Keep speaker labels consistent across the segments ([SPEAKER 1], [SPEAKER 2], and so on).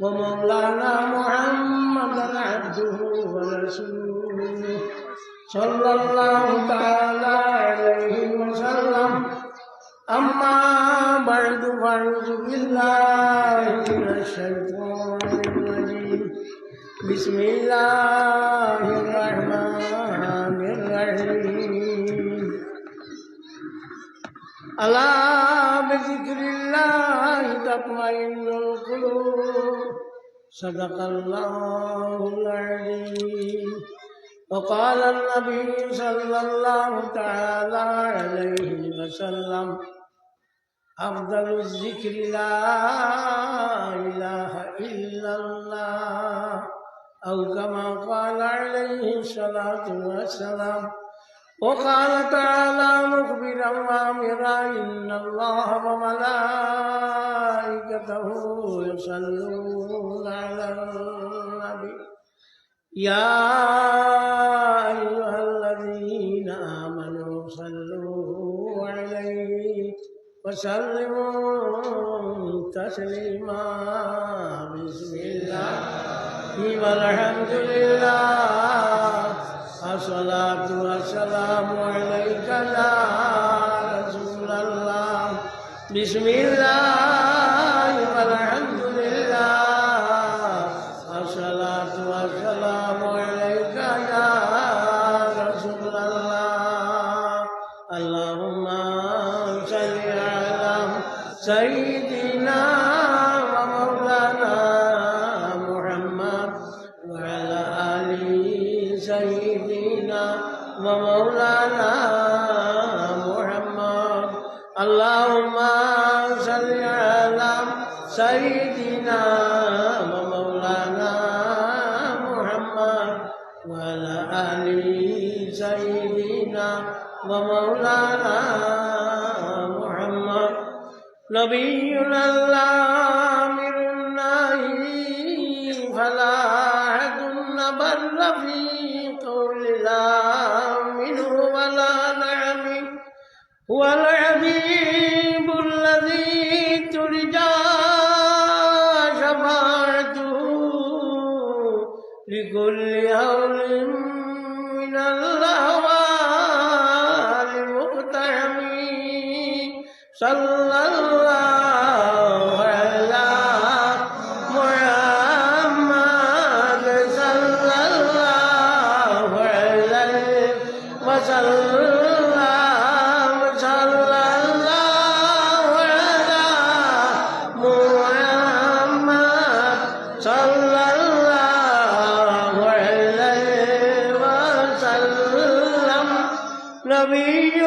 [SPEAKER 1] ومولانا محمدا عبده ورسوله صلى الله تعالى عليه وسلم أما بعد فأعوذ بالله من الشيطان الرجيم بسم الله الرحمن الرحيم ألا بذكر الله تطمئن القلوب صدق الله العظيم وقال النبي صلى الله تعالى عليه وسلم أفضل الذكر لا إله إلا الله أو كما قال عليه الصلاة والسلام وقال تعالى مخبرا وامرا ان الله وملائكته يصلون على النبي يا ايها الذين امنوا صلوا عليه وسلموا تسليما بسم الله والحمد لله بسم الله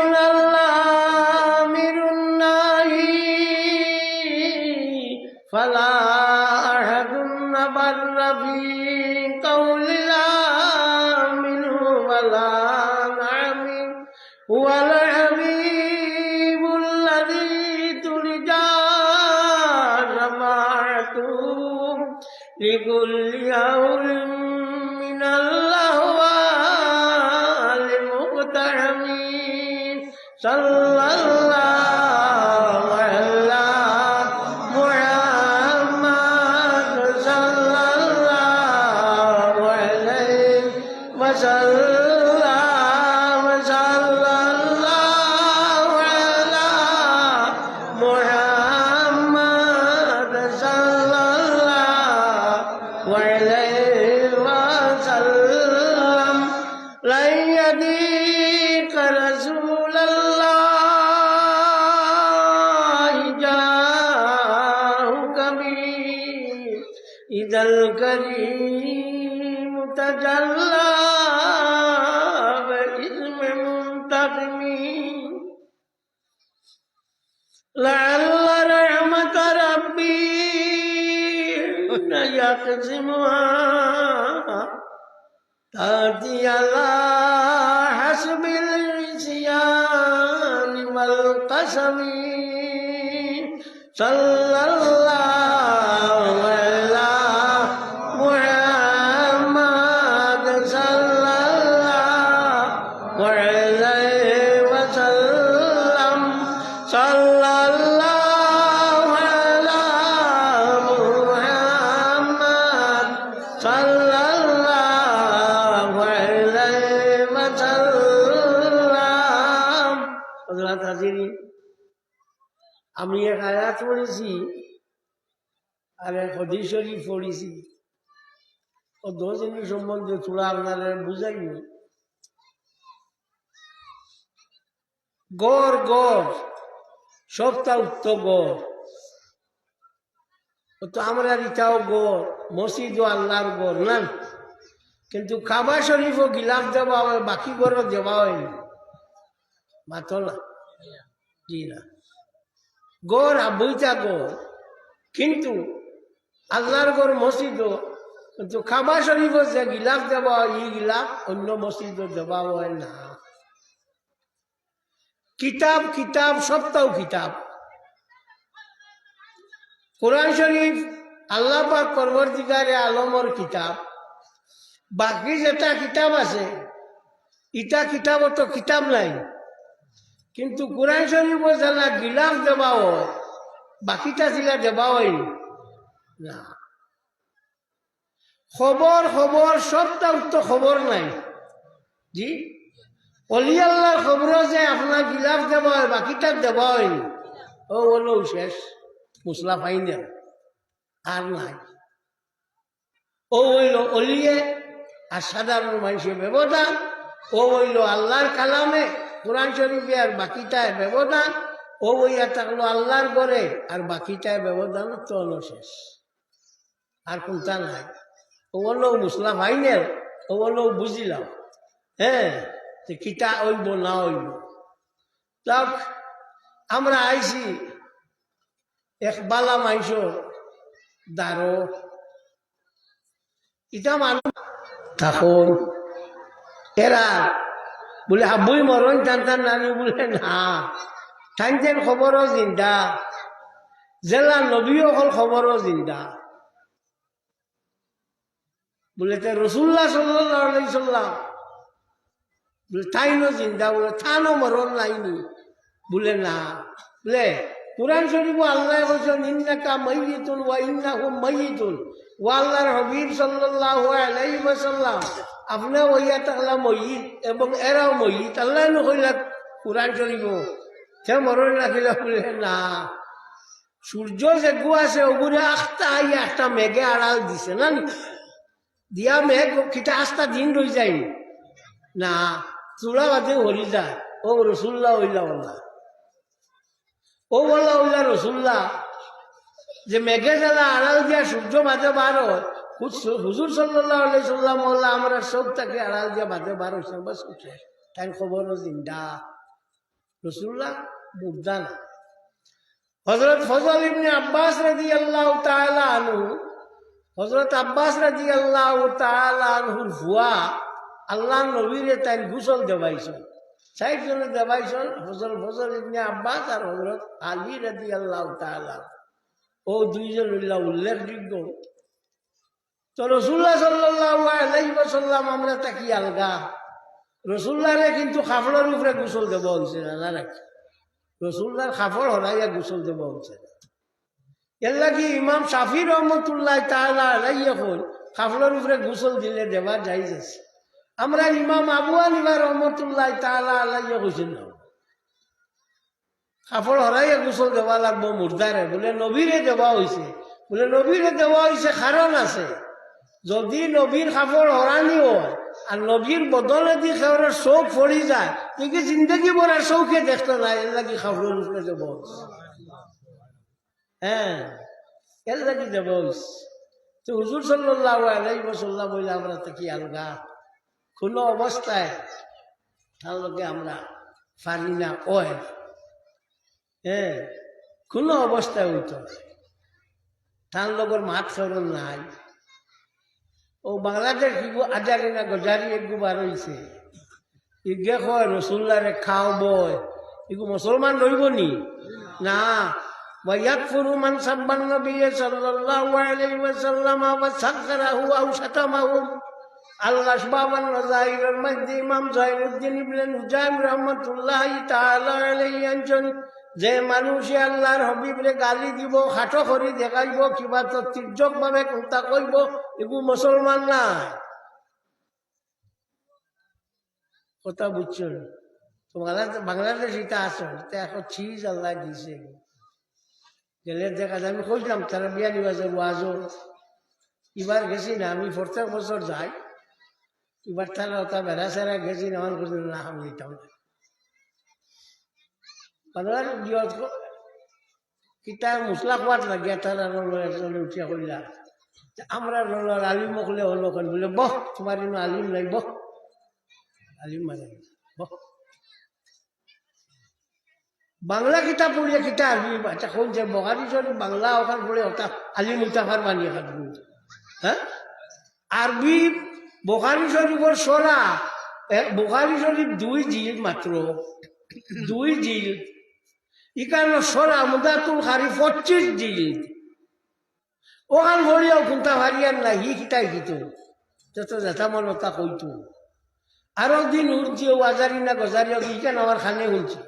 [SPEAKER 1] Rasulullah لن يديك رسول الله جاءك به إذا الكريم تجلى باسم منتقم لعل رحمة ربي حين يقسمها تأتي على স্বামী আমি এক আয়াত পড়েছি, আর এক হদিস শরীফ পড়েছি। ও দোষিনী সম্বন্ধে তোরা আপনারা বুঝাইনি গড় গড় সপ্তাহ উত্ত গড়। তো আমরা ইটাও গড় ও আল্লাহর গড়, না? কিন্তু কাবা শরীফ ও গিলাফ দেওয়া হয়, বাকি গড়ও দেওয়া হয়নি না। জি না। গড় বইটা গড় কিন্তু আল্লাহর গড় মসজিদও, কিন্তু কাবা শরীফও যে গিলাফ হয়, ই গিলাফ অন্য মসজিদও দেওয়া হয় না। কিতাব কিতাব সপ্তাহ কিতাব। কোরআন শরীফ আল্লাহ পাক পরবর্তীকারে আলমর কিতাব। বাকি যেটা কিতাব আছে, ইটা কিতাব তো কিতাব নাই। কিন্তু কোরআন শরীফ যারা গিলাফ দেওয়া হয়, বাকিটা জিলা দেওয়া হয়নি না। খবর খবর সবটা তো খবর নাই। জি? অলি আল্লাহর খবর যে আপনার গিলাফ দেওয়া হয়, বাকিটা দেওয়া হয়নি ও বলো শেষ। মুসলা পাইনি আর নাই। ও হইল অলিয়ে আর সাধারণ মানুষের ব্যবধান। ও হইল আল্লাহর কালামে কোরআন শরীফে আর বাকিটায় ব্যবধান, ও হইয়া থাকল আল্লাহর ঘরে, আর বাকিটায় ব্যবধান তো শেষ আর কোনটা নাই? ও বলল মুসলা ভাইনের ও বলল বুঝিলাম। হ্যাঁ কিতা হইব না হইব। তাক আমরা আইছি, এক বালা মাইস দারো। ইটা মানুষ তখন এরা বলে, হাবুই মরণ টান টান বলে, না। টানতেন খবরও জিন্দা। জেলা নবী হল খবরও জিন্দা। বলে, তে রসুল্লাহ সাল্লাহ বলে তাইনো জিন্দা। বলে, থানো মরণ নাইনি। বলে, না। বলে কোরআন শরীফ আল্লাহ বলছেন ইন্নাকা মাইয়িতুন ওয়া ইন্নাহুম মাইয়িতুন। ওয়া আল্লাহর হাবিব সাল্লাল্লাহু আলাইহি ওয়াসাল্লাম আপনি ওইয়া তাকলা ময়িত এবং এরাও ময়িত আল্লাহ নকইলা কোরআন শরীফ সে মরণ রাখিলা বলে না সূর্য যে গু আছে ওগুলো আখটা আইয়া একটা মেঘে আড়াল দিছে না দিয়া মেঘ কিটা আস্তা দিন রই যায় না চূড়া বাদে হরি যায় ও রসুল্লাহ ওইলা ওলা ও বলা ওইলা রসুল্লাহ যে মেঘে জ্বালা আড়াল দিয়া সূর্য মাঝে বার হয় হুজুর সাল্লাহ সাল্লাম ওল্লাহ আমরা সব তাকে আড়াল দিয়া মাঝে বার হয়েছে বাস উঠে তাই খবর জিন্দা। রসুল্লাহ মুদান হজরত ফজল ইবনে আব্বাস রাজি আল্লাহ তাআলা আনহু হজরত আব্বাস রাজি আল্লাহ তাআলা আনহুর ভুয়া আল্লাহ নবীরে তাই গুসল দেবাইছেন ষাট জনে দেবাইছেন ফজল ফজল ইবনে আব্বাস আর হজরত আলী রাজি আল্লাহ তাআলা ও দুইজন উল্লাহ উল্লেখযোগ্য। তো রসুল্লাহ সাল্লাহ আলাইসাল্লাম আমরা তাকি আলগা? রসুল্লাহরে কিন্তু খাফড়ের উপরে গোসল দেব হয়েছে না রাখি রসুল্লাহর খাফড় হরাইয়া গোসল দেব হয়েছে না। এর লাগি ইমাম শাফি রহমতুল্লাহ তাহলে আলাইয়া হল খাফড়ের উপরে গোসল দিলে দেওয়া যাই যাচ্ছে আমরা ইমাম আবু আনিবা রহমতুল্লাহ তাহলে আলাইয়া হয়েছে না কাপড় হরাইয়া গোসল দেওয়া লাগবো মুর্দারে। বলে, নবীরে দেওয়া হয়েছে বলে, নবীরে দেওয়া হয়েছে কারণ আছে। যদি নবীর কাপড় হরানি হয় আর নবীর বদলে দি খেওয়ার চোখ ফড়ি যায় তুই কি জিন্দগি বড় চৌকে দেখতো না এর লাগি কাপড়ের উপরে দেব হ্যাঁ এর লাগি দেব তো হুজুর সাল্লাহ আলাই বসল্লাহ বলে আমরা থাকি আলগা? কোনো অবস্থায় তার আমরা পারি না ওয় হ্যাঁ কোনো অবস্থায় না। তার লগর মাত সরল নাই। ও বাংলাদেশ ইগু আজারি না গজারি এগু বার হইছে ইগে কয় রসুল্লারে খাও বয় ইগু মুসলমান রইব নি না ويكفر من سب النبي صلى الله عليه وسلم وسخره او شتمهم الاشباب النظائر المجد امام زين الدين ابن نجام رحمة الله تعالى عليه একজন যে মানুষে আল্লাহর হবিবরে গালি দিব, খাটো করে দেখাইব, কিবা তো তির্যক ভাবে কোনটা কইব এগু মুসলমান না? কথা বুঝছ বাংলাদেশ এটা আসো এটা এখন চিজ আল্লাহ দিছে। গেলে দেখা যায়, আমি কইলাম তারা বিয়ানি বাজার ওয়াজও এবার গেছি না, আমি প্রত্যেক বছর যাই। এবার তারা ওটা বেড়া সেরা গেছি না আমার না আমি দিতাম না বাংলার দিয়ত কিতা মশলা খোয়াত লাগিয়া তারা রোলার একজনে উঠিয়া যে আমরা রোলার আলিম হলে হলো কেন বলে, বহ তোমার জন্য আলিম নাই, বহ। আলিম মানে বহ। বাংলা কিতাব পড়িয়া কিতা আরবি আচ্ছা কোন যে বগারি শরীফ বাংলা ওখান পড়ে ওটা আলিম উতাফার বানিয়ে খাটবো হ্যাঁ আরবি বোখারি শরীফের সরা বোখারি শরীফ দুই জিল মাত্র দুই জিল। ইকান্ন সরা মুদাতুল খারি পঁচিশ জিল ওখান ভরিয়াও কোনটা ভারিয়ার না, হি কিতাই কিতো। যত যেটা মনতা কইতো। আরও দিন উর্জিও আজারি না গজারি ইকান আমার খানে শুনছি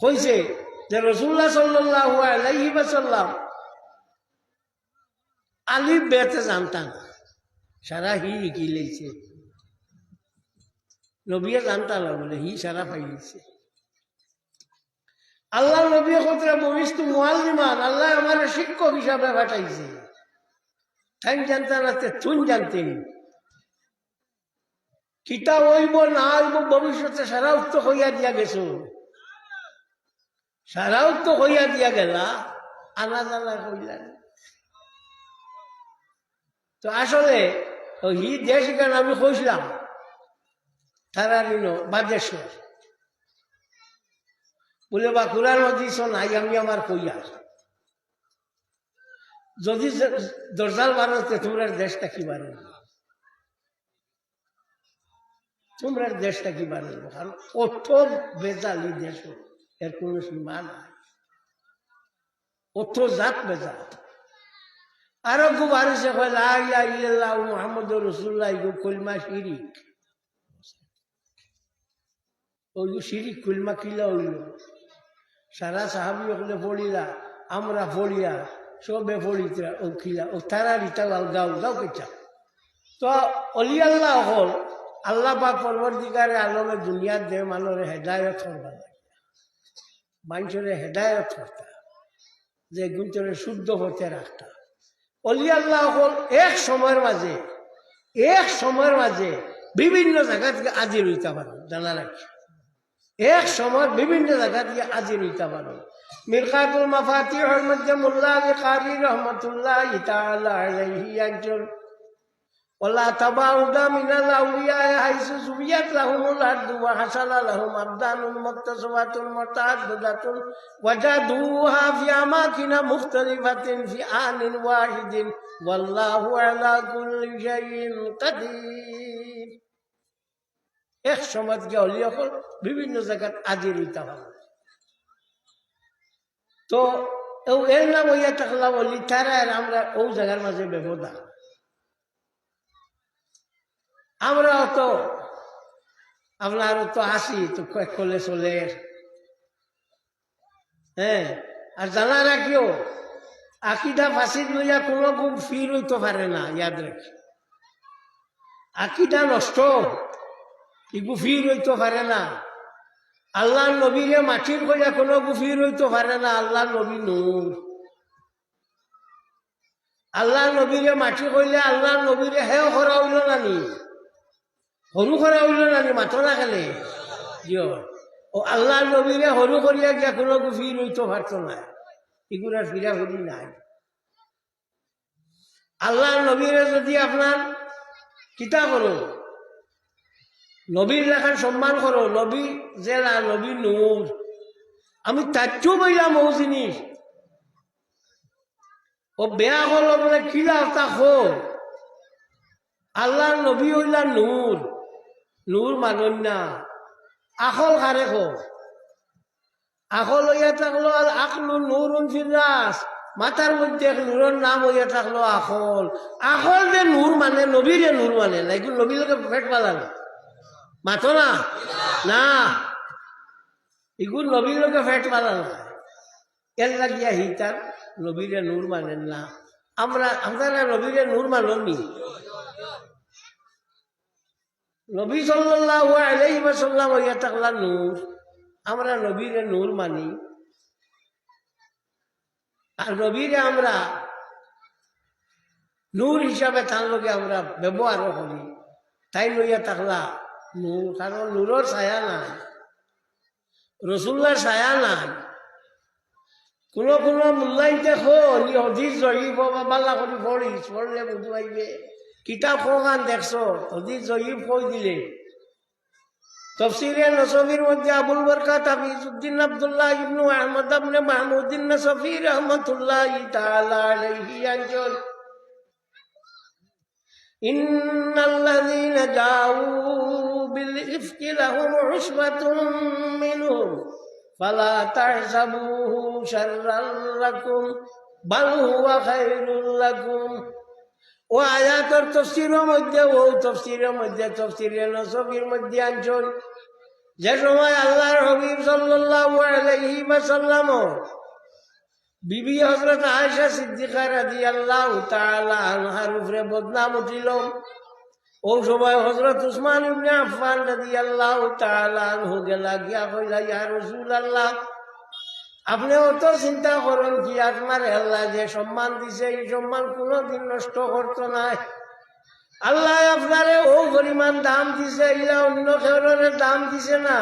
[SPEAKER 1] কইছে যে রসুল্লাহ সাল্লাহ আলাইহি সাল্লাম আলিফ বেতে জানতাম সারা হি শিকি লেছে নবীয়ে জানতা না বলে, হি সারা পাইছে। আল্লাহ নবী কতরা বমিস্তু মোয়াল্লিমান আল্লাহ আমার শিক্ষক হিসাবে পাঠাইছে। তাই জানতা না তুন জানতেন কিতা হইব না হইব ভবিষ্যতে সারা উত্তর হইয়া দিয়া গেছ। সারাও তো হইয়া দিয়া গেলা, আনা জানা কইলেন তো আসলে হি দেশ গান আমি কইছিলাম তারা নিল বাদেশ্বর বলে, বা কুরার মধ্যে নাই, আমি আমার কইয়া যদি দরজাল বানাতে তোমরা দেশটা কি বানাবো তোমরা দেশটা কি বানাবো কারণ কত বেজালি দেশ, এর কোনো সীমা নাই। অত জাত বেজাত। আরও খুব আরও সে মোহাম্মদ রসুল্লাহ কলমা শিরিক। ওই শিরিক কলমা কিলা হইল? সারা সাহাবি ওখানে পড়িলা আমরা পড়িয়া সবে পড়িতা ও খিলা ও তারা রিতা গাও গাও কেচা তো অলি আল্লাহ হল, আল্লাহ পাক পরবর্তীকারে আলমে দুনিয়ার দে মানুষের হেদায়ত করবা মানুষের হেদায়ত করতা, যে গুঞ্চরে শুদ্ধ হতে রাখতা। অলি আল্লাহ হল এক সময়ের মাঝে, এক সময়ের মাঝে বিভিন্ন জায়গা থেকে আজির হইতে পারো জানা রাখি। এক সময় বিভিন্ন জায়গা দিয়ে হাজির হইতে পারো। মিরকাতুল মাফাতিহর মধ্যে মোল্লা কারি রহমতুল্লাহ ইতালাহি একজন। ওলা তাবাউদা মিনাল আউলিয়া হাইসু সুবিয়াত লাহুমুল আরদু ওয়া হাসালা লাহুম আবদানুন মুক্তাসাবাতুন মুতাআদ্দাদাতুন ওয়াজাদুহা ফি আমাকিনা মুখতালিফাতিন ফি আনিন ওয়াহিদিন। ওয়াল্লাহু আলা কুল্লি শাইইন কাদির। এক সমাজ হলি এখন বিভিন্ন জায়গায় আজির হইতে হবে। তো এর নাম হইয়া থাকলাম বলি তারা আমরা ও জায়গার মাঝে ব্যবধান আমরাও তো আপনারও তো আসি তো কলে চলে হ্যাঁ আর জানা রাখিও, আকিদা ফাঁসির লইয়া কোনো খুব ফির হইতে পারে না, ইয়াদ রাখি। আকিদা নষ্ট। ইগু ফির হইতে পারে না। আল্লাহ নবীরে মাটির কইয়া কোনো গুফির হইতে পারে না, আল্লাহ নবী নূর আল্লাহ নবীরে মাটি কইলে আল্লাহ নবীরে হেও করা হইল না নি। সৰু কৰা হইল নানি মাথো না খেলে। ও আল্লাহ নবীরে সৰু করিয়া গিয়া কোনো গুফির হইতে পারতো না। এগুলার ফিরা ফিরি নাই। আল্লাহ নবীরে যদি আপনার কিতা করো নবীর লেখান সম্মান করো নবী জেলা নবী নূর আমি তাচ্য বইলাম ও জিনিস ও বেয়া হল, বলে কিলা তা হো আল্লাহর নবী হইলা নূর নূর মানন না আখল খারে খো আখল হইয়া থাকল আর আখলু নূরুন ফিরাস মাথার মধ্যে এক নূরের নাম হইয়া থাকল আখল। আখল যে নূর মানে নবীরে নূর মানে না এগুলো নবীর লোকে ফেট পালানো? মাথো না না। এগুলো নবীর লোকে ফেট পালানো এর লাগিয়া হিতার নবীরে নূর মানেন না? আমরা আমরা নবীরে নূর মানি নবী সাল্লাহ আলাইহি ওয়াসাল্লাম হইয়া থাকলা নূর আমরা নবীরে নূর মানি। আর নবীরে আমরা নূর হিসাবে তার লগে আমরা ব্যবহারও করি। তাই লইয়া নূর কারণ নূরের ছায়া নাই। রসুল্লার ছায়া নাই। কোনো কোনো মূল্যায়ন দেখো নি অধিক জয়ীব বা বাল্লা করে পড়িস পড়লে বুঝু আইবে কিতাব কোখান দেখছ অধিক জয়ীব কই দিলে। তফসিরে নসবির মধ্যে আবুল বরকাত হাফিজউদ্দিন আব্দুল্লাহ ইবনু আহমদ ইবনে মাহমুদ্দিন নসফি রহমাতুল্লাহ তাআলা আলাইহি আনজন إن الذين جاءوا بالإفك لهم عصبة منهم فلا تحسبوه شرا لكم بل هو خير لكم ও আয়াতর তফসিরের মধ্যে ও তফসিরের মধ্যে তফসিরের নসফির মধ্যে আনছন যে সময় আল্লাহর হবিব সাল্লাল্লাহু আলাইহি ওয়াসাল্লাম বিবি হযরত আয়েশা সিদ্দিকা রাদিয়াল্লাহু তাআলা আনহার উপরে বদনাম উঠিল। ও সময় হযরত উসমান ইবনে আফফান রাদিয়াল্লাহু তাআলা আনহু গেলা গিয়া কইলা, ইয়া রাসূলুল্লাহ আপনি অত চিন্তা করেন কি আপনার আল্লাহ যে সম্মান দিছে, এই সম্মান কোনোদিন নষ্ট করতো নাই। আল্লাহ আপনারে ও পরিমাণ দাম দিছে এগুলা অন্য কেউরের দাম দিছে না।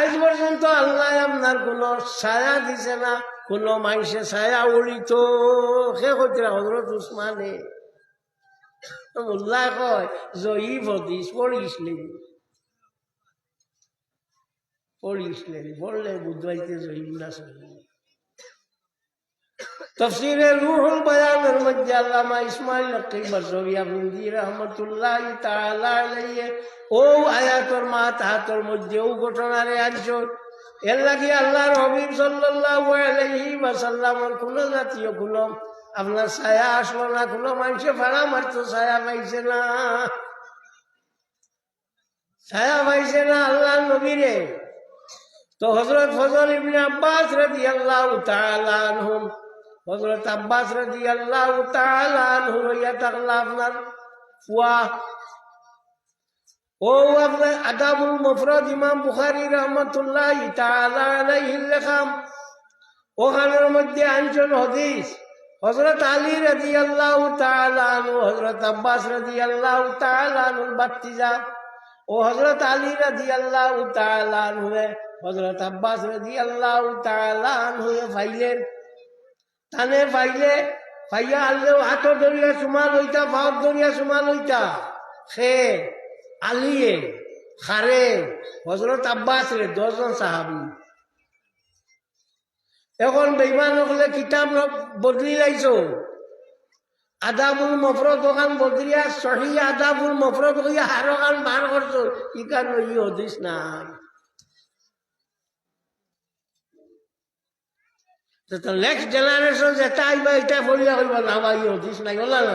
[SPEAKER 1] আজ পর্যন্ত আল্লাহ আপনার কোনো ছায়া দিছে না। কোনো মানুষে ছায়া উড়িত সে কইরা হজরত উসমানে মোল্লা কয়, জয়ী ভদিস পড়িসলি পড়িসলেন পড়লে বুধবাইতে জয়ী না তফসিরে রুহুল বয়ানের মধ্যে আল্লামা ইসমাইল লক্ষ্মী বরসবিয়া বিন্দি রহমতুল্লাহ তাআলা ও আয়াতর মা তাহাতর মধ্যে ও ঘটনারে আনছন এর লাগি আল্লাহর হবিব আলাইহি ওয়াসাল্লামের কোন জাতীয় কোনো আপনার ছায়া আসলো না, কোনো মানুষে ভাড়া মারতো ছায়া পাইছে না। ছায়া পাইছে না আল্লাহ নবীরে। তো হজরত ফজল ইবনে আব্বাস রাদিয়াল্লাহু তাআলা আনহুম হজরত আব্বাস রাদিয়াল্লাহু তাআলা আনহু ইয়া তাকলা আপনার ফুয়া ও আদাবুল মুফরদ ইমাম বুখারী রাহমাতুল্লাহ লেখাম। ওখানের মধ্যে আনছেন হাদিস হজরত আলী রাদিয়াল্লাহু তাআলা আনহু হজরত আব্বাস রাদিয়াল্লাহু তাআলা আনহুর বাত্তিজা ও হজরত আলী রাদিয়াল্লাহু তাআলা আনহু হজরত আব্বাস রাদিয়াল্লাহু তাআলা আনহু ফাইলেন তানে পাইলে পাইয়া আনলেও হাত ধরিয়া সুমা লইতা ভাত ধরিয়া সুমা লইতা সে আলিয়ে, খারে হজরত আব্বাস রে, দশজন সাহাবি। এখন বেইমান হলে কিতাব বদলি লাইছো। আদাবুল মফরত ওখান বদলিয়া সহি আদাবুল মফরত হইয়া হার ওখান বার করছ ইকান ই হদিস তো নেক্সট জেনারেশন যেটা আইবা এটা বলিয়া কইবা না বা ই হদিস নাই ওলা না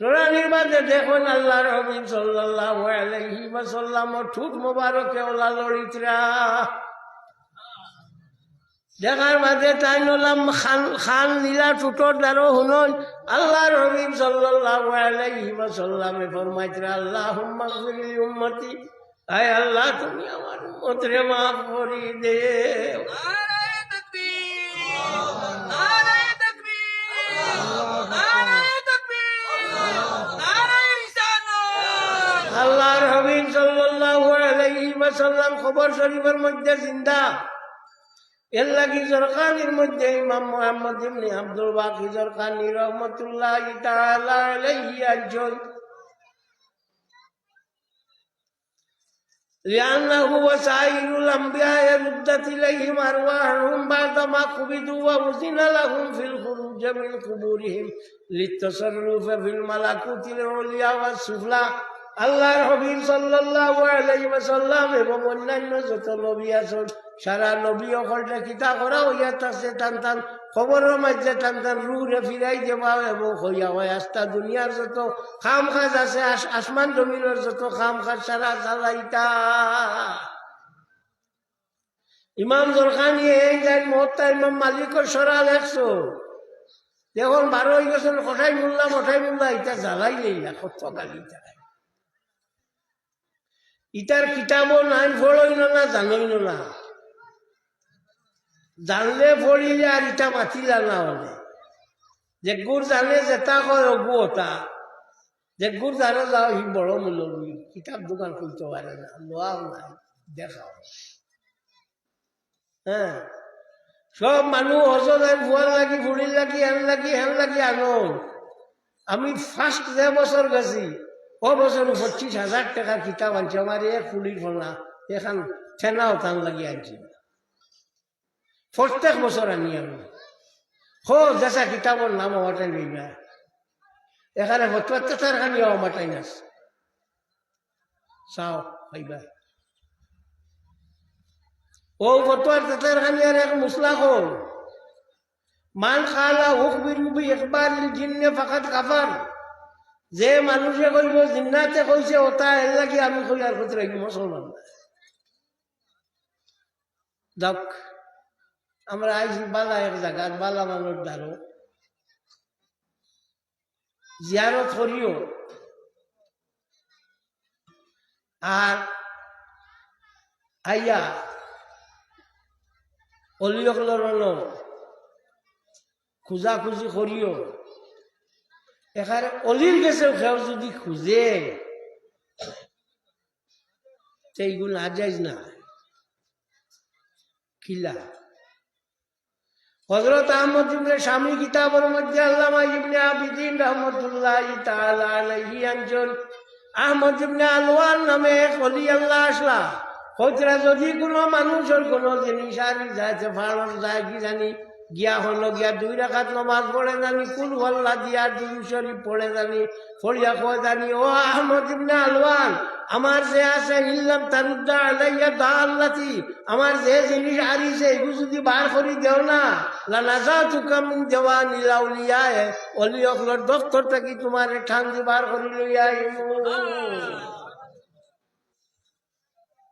[SPEAKER 1] সরানির বাদে দেখুন আল্লাহর হবিব সাল্লাল্লাহু আলাইহি ওয়াসাল্লাম ঠুট মোবারকে ওলা লড়িতরা। দেখার বাদে তাই নলাম খান খান নীলা টুটোর দ্বারো শুনন আল্লাহর হবিব সাল্লাল্লাহু আলাইহি ওয়াসাল্লামে ফরমাইতরা, আল্লাহুম্মা গফিরলি উম্মতি। আয় আল্লাহ, তুমি আমার উম্মতরে মাফ করি দে। ওয়াসাল্লাম খবর শরীফের মধ্যে জিন্দা এর লাগি জরকানির মধ্যে ইমাম মোহাম্মদ ইবনে আব্দুল বাকি জরকানি রহমতুল্লাহ তাআলা আলাইহি একজন لأنه وسائر الأنبياء ردت إليهم أرواحهم بعدما قبضوا وأذن لهم في الخروج من قبورهم للتصرف في الملكوت العليا والسفلى আল্লাহর হবিব ওয়াসাল্লাম এবং অন্যান্য যত নবী আছেন, সারা নবী অকলটা কিতা করা হইয়া আছে টান টান, খবরের মাঝে টান টান রুরে ফিরাই দেওয়া এবং হইয়া হয় আস্তা দুনিয়ার যত খাম কাজ আছে আসমান জমিনের যত খাম কাজ সারা চালাইতা ইমাম দরখানি এই যাই মহত্তা ইমাম মালিকর সরা লেখছো। দেখুন বারো হয়ে গেছেন কোথায় মুল্লা মঠাই মুল্লা ইটা জ্বালাই নেই না, কত গালি তারাই ইটার কিতাবও নাই পড়ইল না জানইল না জানলে পড়িলে আর ইটা মাতিলা না হলে। যে গুড় জানে যেটা কয় অগু ওটা যে গুড় জানে যাও সি বড় মূল্যবী কিতাব দোকান খুলতে পারে না। লোয়াও নাই, দেখাও হ্যাঁ সব মানুষ অজনায় ভুয়ার লাগি ফুড়ির লাগি, হেন লাগি হেন লাগি আনো আমি ফার্স্ট যে বছর গেছি ও বছর পঁচিশ হাজার টাকার কিতাব আনছি, আমার এক ফুলির ফোনা এখন ঠেনাও টান লাগি আনছি। প্রত্যেক বছর আনি আমি হো যেসা কিতাবর নাম হওয়াটাই নেই না এখানে প্রত্যেকটার খানি মাটাই নাস চাও, খাইবা। ও তেতার খানি আর এক মুসলা হল। মান খালা হুক বিরুবি একবার জিন্নে ফাঁকাত কাফার যে মানুষে কইব, জিন্নাতে কইছে ওটা এর লাগি আমি কই আর কোথায় রাখি মুসলমান। যাক, আমরা আইছি বালা এক জায়গার বালা মানুষ দ্বারো জিয়ারত করিও। আর আইয়া অলিয়কলর খোঁজা খুঁজি করিও। এখানে অলির গেছে কেউ যদি খুঁজে সেইগুলো না যাইজ না। কিলা? হজরত আহমদ স্বামী কিতাবের মধ্যে আল্লামা ইবনে আবিদিন রহমতুল্লাহ আলাইহি একজন আহমদ ইবনে আলওয়ার নামে অলি আল্লাহ আসলা। কইতরা যদি কোনো মানুষের কোনো জিনিস আর যাইতে ফাড়ন যায় কি জানি। গিয়া হলো গিয়া দুই রাখাত নমাজ পড়ে জানি, কুল হল্লা দিয়া দুই শরীফ পড়ে জানি পড়িয়া কয় জানি, ও আহমদ ইবনে আলওয়ান, আমার যে আছে, ইল্লাম তারুদ্দা আলাইয়া দা আল্লাতি আমার যে জিনিস আরিছে, এগুলো যদি বার করি দেও না লানাজা তুকাম দেওয়া নিলাউলিয়ায় অলি অকলর দপ্তর থাকি তোমার ঠান দি বার করি লইয়া।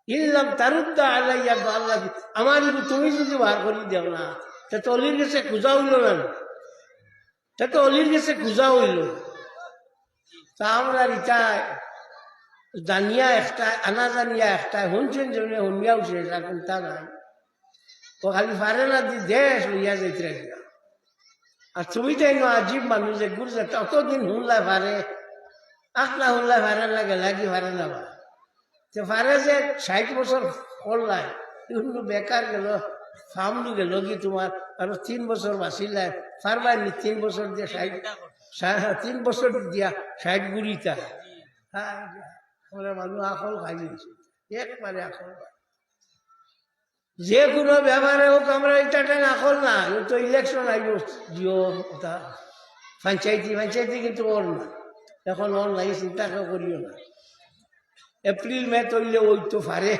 [SPEAKER 1] ইল্লাম তারুদ্দা আলাইয়া দা আল্লাতি আমার তুমি যদি বার করি দেও না তা তো অলির কাছে খুঁজা হইল না। তা তো অলির কাছে খুঁজা হইল। তা আমরা ইটায় জানিয়া একটা আনা জানিয়া একটা শুনছেন যে শুনিয়া উঠছে এখন তা নাই। ও খালি পারে না দি দেশ লইয়া যাইতে রাখিয়া আর তুমি তাই না আজীব মানুষ, যে গুরছে ততদিন শুনলাই পারে আখলা শুনলাই পারে লাগে লাগি পারে না তো পারে যে ষাট বছর করলাই কিন্তু বেকার গেল। ফার্মলু গেল কি তোমার? আর তিন বছর পারবাই নি তিন বছর দিয়ে ষাট তিন বছর দিয়া ষাট গুড়িটা। হ্যাঁ মানুষ আকল খাই একবারে আকল। যে কোনো ব্যাপারে হোক আমরা এটা আকল না? তো ইলেকশন আইব। জিও ওটা পঞ্চায়েতি পঞ্চায়েতি কিন্তু ওর না। এখন ওর নাই চিন্তা করিও না। এপ্রিল, মে তৈলে ওই তো পারে।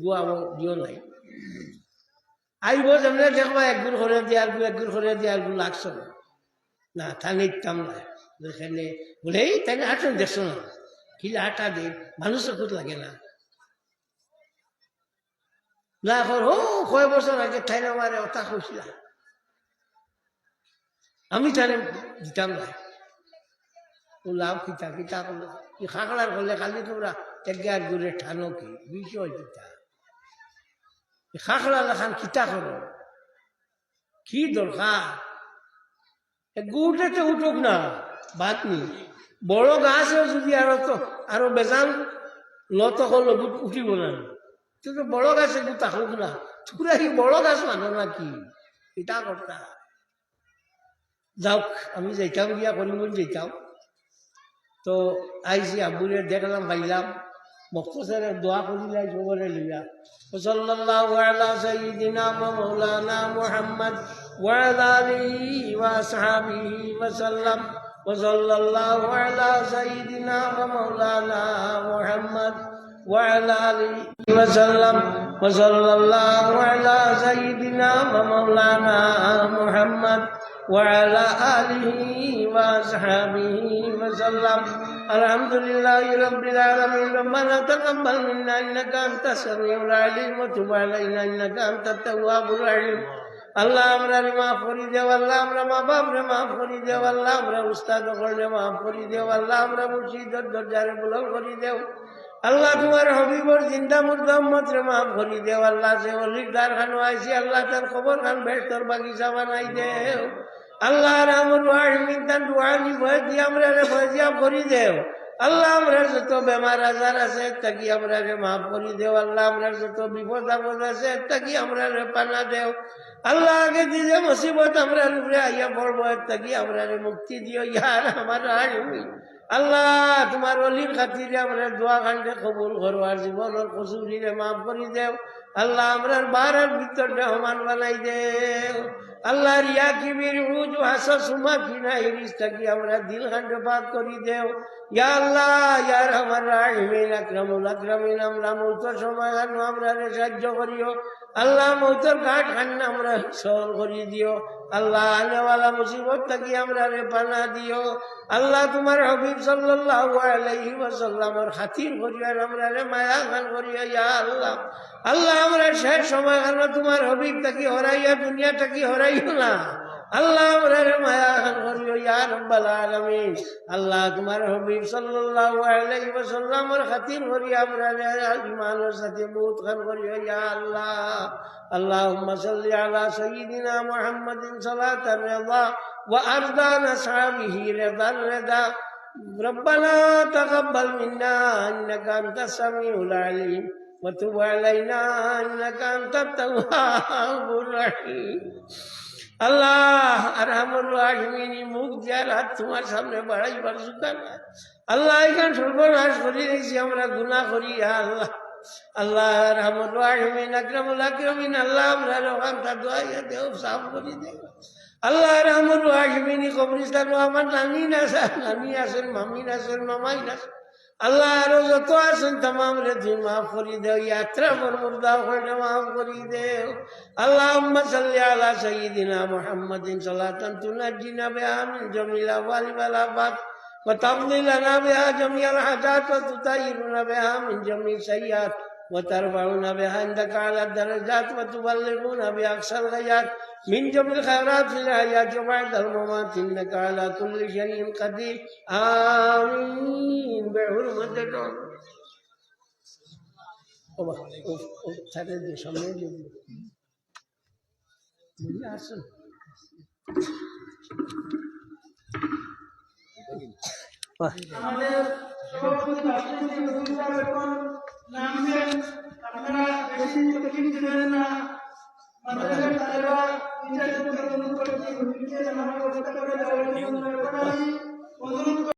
[SPEAKER 1] গুয়া জিও নাই। আইব যেমন দেখবা একগুর করে দিয়ে, আর একগুর করে দিয়ে, আর লাগছো না। না তা নিতাম না যেখানে বলে, এই তাই হাঁটুন, দেখছ না? কিলা হাঁটা দে, মানুষের খুব লাগে না। না, এখন ও কয় বছর আগে ঠাই আমারে ওটা আমি তাহলে দিতাম না। লাভ কিতা কিতা করল খাকড়ার করলে খালি তোমরা এগার দূরে ঠানো কি? বিষয় কিতা? খাকড়া লেখান কিতা করো কি দরকার গুটাতে উঠুক না বাদ নি বড় গাছও যদি আরও তো বেজান লত উঠিব না তো তো বড় গাছে তো তাকুক না তোরা এই বড় গাছ মানো না কি এটা কথা যাওক আমি যাইতাম গিয়া করিম যেতাম তো আইসি আব্বুরে দেখলাম পাইলাম مختصر الدعاء قل الله جوار لله وصلى الله على سيدنا ومولانا محمد وعلى آله وأصحابه وسلم. وصلى الله على سيدنا ومولانا محمد وعلى آله وسلم. وصلى الله على سيدنا ومولانا محمد وعلى آله وأصحابه وسلم. الحمد لله رب العالمين ربنا تقبل منا إنك أنت السميع العليم وتب علينا إنك أنت التواب الرحيم আল্লাহ আমরা রে মাফ করি দেও আল্লাহ আমরা মা বাপ রে মাফ করি দেও আল্লাহ আমরা উস্তাদ করলে মাফ করি দেও আল্লাহ আমরা মুর্শিদর দরজারে বুলন করি দেও আল্লাহ তোমার হবিবর চিন্তা মুর্দমত রে মাফ করি দেও আল্লাহ সে অলির দ্বার খানো আইসি আল্লাহ তার খবর খান বেস্তর বাগিচা বানাই দেও আল্লাহ রামর ওয়াহিমিন তার দোয়ানি ভয় দিয়ে আমরা ভয় দিয়া করি দেও। আল্লাহ, আমরা যত বেমার আজার আছে তাকি আমরা মাফ করি দেও। আল্লাহ, আমরা যত বিপদ আপদ আছে তাকি আমরা পানা দেও। আল্লাহ, আগে দিয়ে মুসিবত আমরা উপরে আইয়া পড়ব তাকি আমরা মুক্তি দিও। ইয়ার আমার রাহিমিন আল্লাহ, তোমার অলির খাতিরে আমরা দোয়া খান্ডে কবুল করো আর জীবনের কসুরিরে মাফ করি দেও। আল্লাহ আমরার বারার ভিতরটা সমান বানাই দেও। আল্লাহ রিয়া কিবির উজু হাসা সুমা ইরিস কি আমরা দিল খান্ড পাক করি দেও। আল্লাহ আমার আমরা আমরা আল্লাহ আমরা আল্লাহ আমরা তোমার হবিব সাল্লাল্লাহু আলাইহি ওয়াসাল্লামের আমরা রে মায়া খান করিয়া ইয়া আল্লাহ। আল্লাহ, আমরা শেষ সময় কেন তোমার হবিব থাকি, হরাইয়া, দুনিয়া থাকি, হরাইও না। আল্লাহ, আমরা ইয়া রব্বাল আলামিন আল্লাহ তোমার হবিব সাল্লাল্লাহু আলাইহি ওয়াসাল্লামের খাতির করিয়া আমরা রে ইমানের সাথে বহুত খান করিও ইয়া আল্লাহ اللهم صل على سيدنا محمد صلاة الرضا وأرضان أصحابه رضا الرضا ربنا تقبل منا إنك أنت السميع العليم وتب علينا إنك أنت التواب الرحيم আল্লাহ আর আমার রাহিমিনী মুখ দিয়ার হাত তোমার সামনে বাড়াইবার সুখান আল্লাহ, এখান সর্বনাশ করি দিয়েছি, আমরা গুণা করি আল্লাহ। আল্লাহ রহমত রাহিমিন আকরামুল আকরামিন, আল্লাহ, আমরা রহান তার দোয়াইয়া দেও সাফ করি দেও আল্লাহ রহমত রাহিমিনী কবরিস্তান আমার নানি না নানি আছেন মামি আছেন মামাই আছেন আল্লাহ আরো যত আছেন তাম রে তুই মাফ করি দেও ইয়াত্রা মোর মুর্দা হইলে মাফ করি দেও আল্লাহ সাল্লি আলা সঈদিনা মুহাম্মাদিন সাল্লাতান তুনাজ্জিনা বিহা মিন জামিল আওয়ালি ওয়াল আফাত وتقضي لنا بها جميع الحاجات وتطيرنا بها من جميع السيئات وترفعنا بها عندك على الدرجات وتبلغنا بأقصى الغايات من جميع الخيرات في الحياة وبعد الممات إنك على كل شيء قدير آمين بحرمة الرب ওবা ও ও ছাড়ে দে সামনে দিয়ে দে বুঝলে আসুন
[SPEAKER 2] আমাদের সভাপতি নামছেন আপনারা বেশি কোচিং দিবেন না মাদ্রাসার তালেবা ইন্টারনেট অনুরোধ করছি অনুরোধ করে যাওয়ার জন্য অনুরোধ